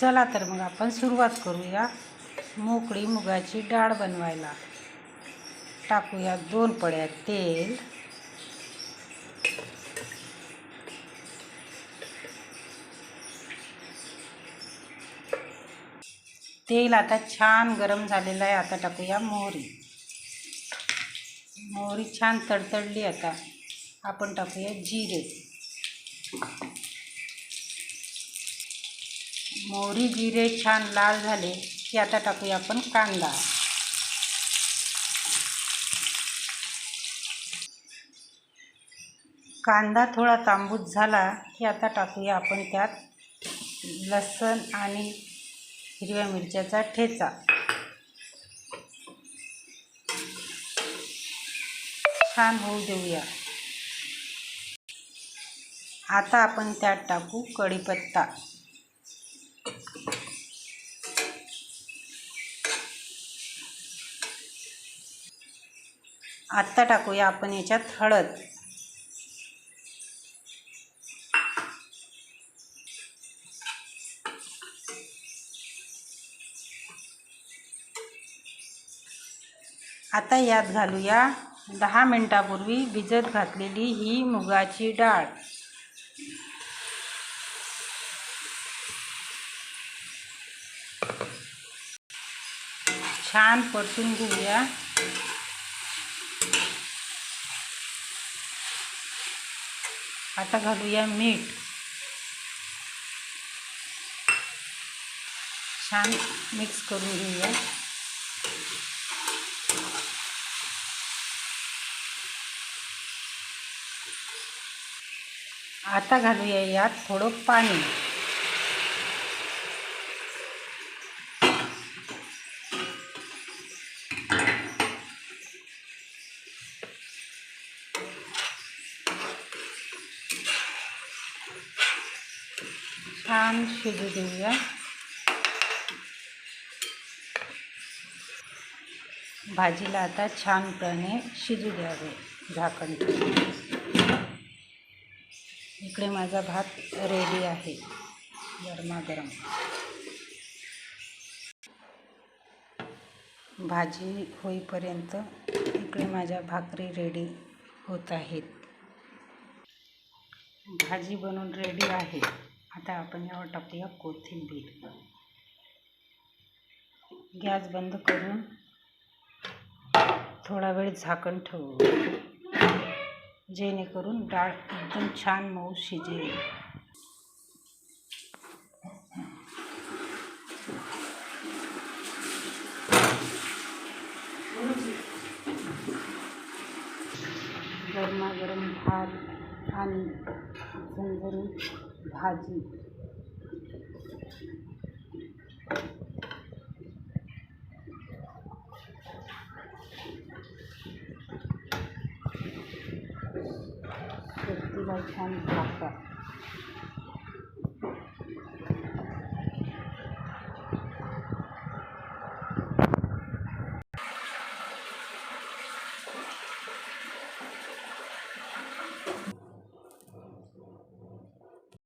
चला तर मग आपण सुरुवात करूया. मोकळी मुगाची डाळ बनवायला. टाकूया दोन पड्या तेल. तेल आता छान गरम झालेलं आहे. आता टाकूया मोहरी. मोहरी छान तडतडली आता. आपण टाकूया जिरे. मोहरी जिरे छान लाल झाले की आता टाकूया आपण कांदा. कांदा थोडा तांबूस झाला की आता टाकूया आपण त्यात लसण आणि हिरव्या मिरच्याचा ठेचा. छान होऊ देऊया. आता आपण त्यात टाकू कढीपत्ता. आत्ता टाकूया आपण याच्यात हळद. आता यात घालूया दहा मिनटापूर्वी भिजत घातलेली ही मुगाची डाळ. छान परतून घेऊया. आता घालूया मीठ. छान मिक्स करून घेऊया. आता घालूया यात थोडं पाणी. छान शिजू देऊया भाजीला आता छानपणे शिजू द्यावे झाकण इकडे माझा भात रेडी आहे गरमागरम भाजी होईपर्यंत इकडे माझ्या भाकरी रेडी होत आहेत भाजी बनवून रेडी आहे आता आपण यावर टाकूया कोथिंबीर. गॅस बंद करून थोडा वेळ झाकण ठेवू. जेणेकरून डाळ एकदम छान मऊ शिजेल. गरमागरम भात आणि झणझणीत भाजी शेतीला छान भाकर